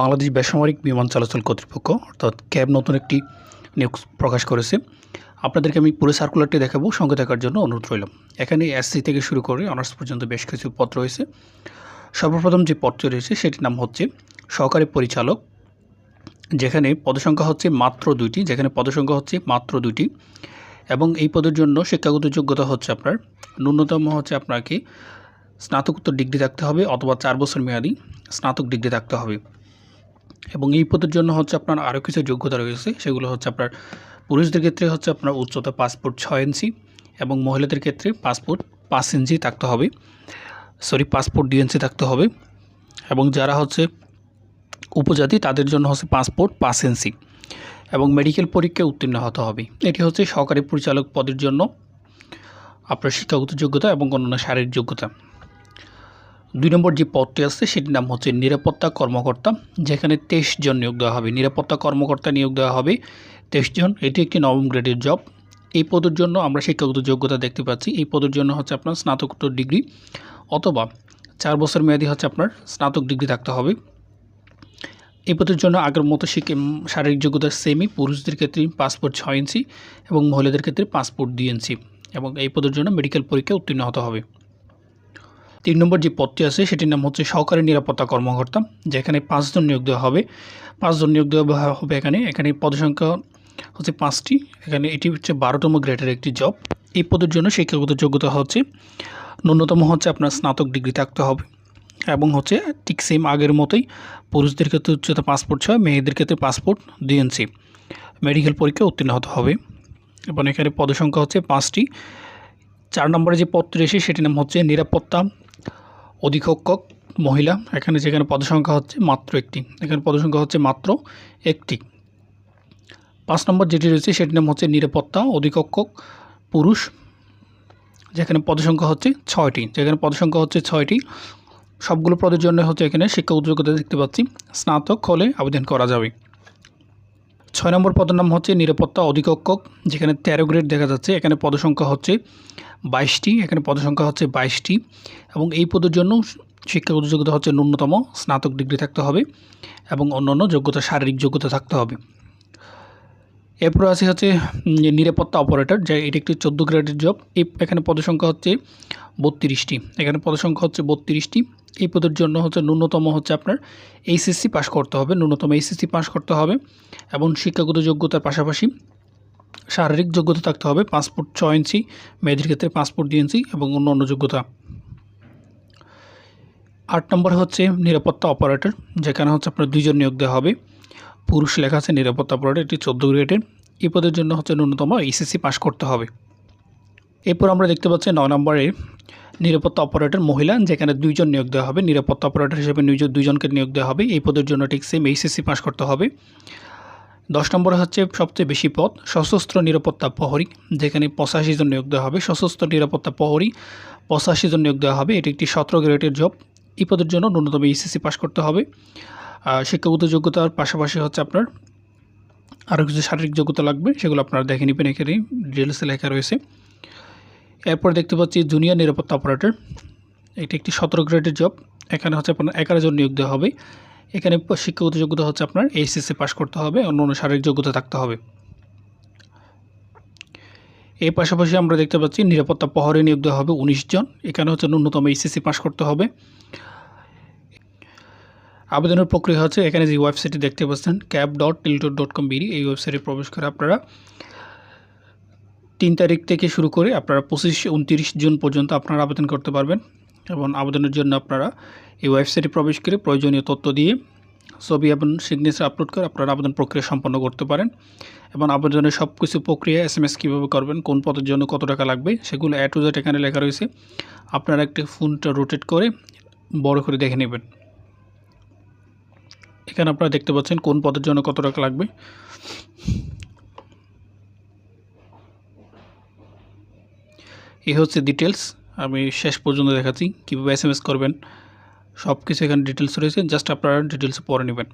বাংলাদেশ বেসামরিক বিমান চলাচল কর্তৃপক্ষ অর্থাৎ ক্যাব নতুন একটি নিয়োগ প্রকাশ করেছে। আপনাদেরকে আমি পুরো সার্কুলারটি দেখাবো, সঙ্গে থাকার জন্য অনুরোধ রইল। এখানে এসসি থেকে শুরু করে অনার্স পর্যন্ত বেশ কিছু পত্র রয়েছে। সর্বপ্রথম যে পত্র রয়েছে, সেটির নাম হচ্ছে সহকারী পরিচালক, যেখানে পদসংখ্যা হচ্ছে মাত্র দুইটি, যেখানে পদসংখ্যা হচ্ছে মাত্র দুইটি, এবং এই পদের জন্য শিক্ষাগত যোগ্যতা হচ্ছে আপনার, ন্যূনতম হচ্ছে আপনাকে স্নাতকোত্তর ডিগ্রি থাকতে হবে অথবা চার বছর মেয়াদি স্নাতক ডিগ্রি থাকতে হবে। এবং এই পদের জন্য হচ্ছে আপনার আরও কিছু যোগ্যতা রয়েছে। সেগুলো হচ্ছে আপনার পুরুষদের ক্ষেত্রে হচ্ছে আপনার উচ্চতা পাসপোর্ট ছয় ইঞ্চি এবং মহিলাদের ক্ষেত্রে পাসপোর্ট পাঁচ ইঞ্চি থাকতে হবে। সরি পাসপোর্ট দুই ইঞ্চি থাকতে হবে। এবং যারা হচ্ছে উপজাতি, তাদের জন্য হচ্ছে পাসপোর্ট পাঁচ ইঞ্চি। এবং মেডিকেল পরীক্ষায় উত্তীর্ণ হতে হবে। এটি হচ্ছে সহকারী পরিচালক পদের জন্য আপনার শিক্ষাগত যোগ্যতা এবং অন্যান্য শারীরিক যোগ্যতা। দুই নম্বর যে পদটি আছে, সেটির নাম হচ্ছে নিরাপত্তা কর্মকর্তা, যেখানে তেইশ জন নিয়োগ দেওয়া হবে। নিরাপত্তা কর্মকর্তা নিয়োগ দেওয়া হবে তেইশ জন। এটি একটি নবম গ্রেডের জব। এই পদের জন্য আমরা শিক্ষাগত যোগ্যতা দেখতে পাচ্ছি। এই পদের জন্য হচ্ছে আপনার স্নাতকোত্তর ডিগ্রি অথবা চার বছর মেয়াদি হচ্ছে আপনার স্নাতক ডিগ্রি থাকতে হবে। এই পদের জন্য আগের মতো শিখে শারীরিক যোগ্যতা সেমি পুরুষদের ক্ষেত্রে পাসপোর্ট ছয় ইঞ্চি এবং মহিলাদের ক্ষেত্রে পাসপোর্ট দুই ইঞ্চি এবং এই পদের জন্য মেডিকেল পরীক্ষায় উত্তীর্ণ হতে হবে। তিন নম্বর যে পদটি আছে, সেটির নাম হচ্ছে সহকারী নিরাপত্তা কর্মকর্তা, যেখানে পাঁচজন নিয়োগ দেওয়া হবে। পাঁচজন নিয়োগ দেওয়া হবে এখানে। এখানে পদসংখ্যা হচ্ছে পাঁচটি। এখানে এটি হচ্ছে বারোতম গ্রেডের একটি জব। এই পদের জন্য শিক্ষাগত যোগ্যতা হচ্ছে, ন্যূনতম হচ্ছে আপনার স্নাতক ডিগ্রি থাকতে হবে এবং হচ্ছে ঠিক সেম আগের মতোই পুরুষদের ক্ষেত্রে উচ্চতা পাসপোর্ট ছয়, মেয়েদের ক্ষেত্রে পাসপোর্ট দুই ইঞ্চি মেডিকেল পরীক্ষা উত্তীর্ণ হতে হবে। এবং এখানে পদসংখ্যা হচ্ছে পাঁচটি। চার নম্বরে যে পদটি রয়েছে, সেটির নাম হচ্ছে নিরাপত্তা অধিক্ষক মহিলা, এখানে যেখানে পদসংখ্যা হচ্ছে মাত্র একটি। এখানে পদসংখ্যা হচ্ছে মাত্র একটি। পাঁচ নম্বর যেটি রয়েছে, সেটির নাম হচ্ছে নিরাপত্তা, অধিকক্ষক, পুরুষ। যেখানে পদসংখ্যা হচ্ছে ছয়টি। যেখানে পদসংখ্যা হচ্ছে ছয়টি, সবগুলো পদের জন্য হচ্ছে এখানে শিক্ষা উদ্যোগতা দেখতে পাচ্ছি। স্নাতক হলে আবেদন করা যাবে। ছয় নম্বর পদের নাম হচ্ছে নিরাপত্তা অধিকক্ষক, যেখানে তেরো গ্রেড দেখা যাচ্ছে, এখানে পদসংখ্যা হচ্ছে বাইশটি, এখানে পদসংখ্যা হচ্ছে বাইশটি, এবং এই পদের জন্য শিক্ষাগত যোগ্যতা হচ্ছে ন্যূনতম, স্নাতক ডিগ্রি থাকতে হবে, এবং অন্যান্য যোগ্যতা, শারীরিক যোগ্যতা থাকতে হবে। এরপর আছে হচ্ছে নিরাপত্তা অপারেটর, যা এটি একটি চোদ্দ গ্রেডের জব এই এখানে পদসংখ্যা হচ্ছে বত্রিশটি, এখানে পদসংখ্যা হচ্ছে বত্রিশটি এই পদের জন্য হচ্ছে ন্যূনতম হচ্ছে আপনার এইচএসসি পাস করতে হবে, ন্যূনতম এইচএসসি পাস করতে হবে এবং শিক্ষাগত যোগ্যতার পাশাপাশি শারীরিক যোগ্যতা থাকতে হবে পাসপোর্ট ছয় ইঞ্চি মেয়েদের ক্ষেত্রে পাসপোর্ট দুই ইঞ্চি এবং অন্য অন্য যোগ্যতা। আট নম্বর হচ্ছে নিরাপত্তা অপারেটর, যেখানে হচ্ছে আপনার দুইজন নিয়োগ দেওয়া হবে। পুরুষ লেখা আছে নিরাপত্তা অপারেটর, এটি চোদ্দ গ্রেডের। এই পদের জন্য হচ্ছে ন্যূনতম এইচএসসি পাস করতে হবে। এরপর আমরা দেখতে পাচ্ছি নয় নম্বরে নিরাপত্তা অপারেটর মহিলা, যেখানে দুইজন নিয়োগ দেওয়া হবে। নিরাপত্তা অপারেটর হিসেবে দুইজন দুইজনকে নিয়োগ দেওয়া হবে। এই পদের জন্য ঠিক সেম এইচএসসি পাস করতে হবে। দশ নম্বরে হচ্ছে সবচেয়ে বেশি পদ, সশস্ত্র নিরাপত্তা প্রহরী, যেখানে পঁচাশি জন নিয়োগ দেওয়া হবে। সশস্ত্র নিরাপত্তা প্রহরী, পঁচাশি জন নিয়োগ দেওয়া হবে। এটি একটি সতেরো গ্রেডের জব এই পদের জন্য ন্যূনতম ইসিসি পাস করতে হবে। শিক্ষাগত যোগ্যতার পাশাপাশি হচ্ছে আপনার আরও কিছু শারীরিক যোগ্যতা লাগবে, সেগুলো আপনারা দেখে নেবেন এখানে। ডিটেলসে লেখা রয়েছে। এরপর দেখতে পাচ্ছি জুনিয়র নিরাপত্তা অপারেটর এটি একটি সতেরো গ্রেডের জব এখানে হচ্ছে আপনার এগারো জন নিয়োগ দেওয়া হবে। এখানে শিক্ষাগত যোগ্যতা হচ্ছে আপনার এইচএসসি পাস করতে হবে, অন্য অন্য শারীরিক যোগ্যতা থাকতে হবে। এর পাশাপাশি আমরা দেখতে পাচ্ছি নিরাপত্তা প্রহরী নিয়োগ দেওয়া হবে উনিশ জন। এখানে হচ্ছে ন্যূনতম এইচএসসি পাস করতে হবে। আবেদনের প্রক্রিয়া হচ্ছে, এখানে যে ওয়েবসাইটটি দেখতে পাচ্ছেন ক্যাব ডট টিলটোর ডট কম বিডি এই ওয়েবসাইটে প্রবেশ করে আপনারা তিন তারিখ থেকে শুরু করে আপনারা পঁচিশ উনত্রিশ জুন পর্যন্ত আপনারা আবেদন করতে পারবেন এবং আবেদনের জন্য আপনারা এই ওয়েবসাইটে প্রবেশ করে প্রয়োজনীয় তথ্য দিয়ে ছবি এবং সিগনেচার আপলোড করে আপনারা আবেদন প্রক্রিয়া সম্পন্ন করতে পারেন এবং আবেদনের সব কিছু প্রক্রিয়া এস এম এস কীভাবে করবেন, কোন পদের জন্য কত টাকা লাগবে, সেগুলো অ্যাট টু জেড এখানে লেখা রয়েছে। আপনারা একটি ফোনটা রোটেট করে বড় করে দেখে নেবেন। এখানে আপনারা দেখতে পাচ্ছেন কোন পদের জন্য কত টাকা লাগবে। এই হচ্ছে ডিটেলস আমি শেষ পর্যন্ত দেখাচ্ছি। কীভাবে এস করবেন সব কিছু এখানে ডিটেলস রয়েছে। জাস্ট আপনারা ডিটেলস পরে নেবেন।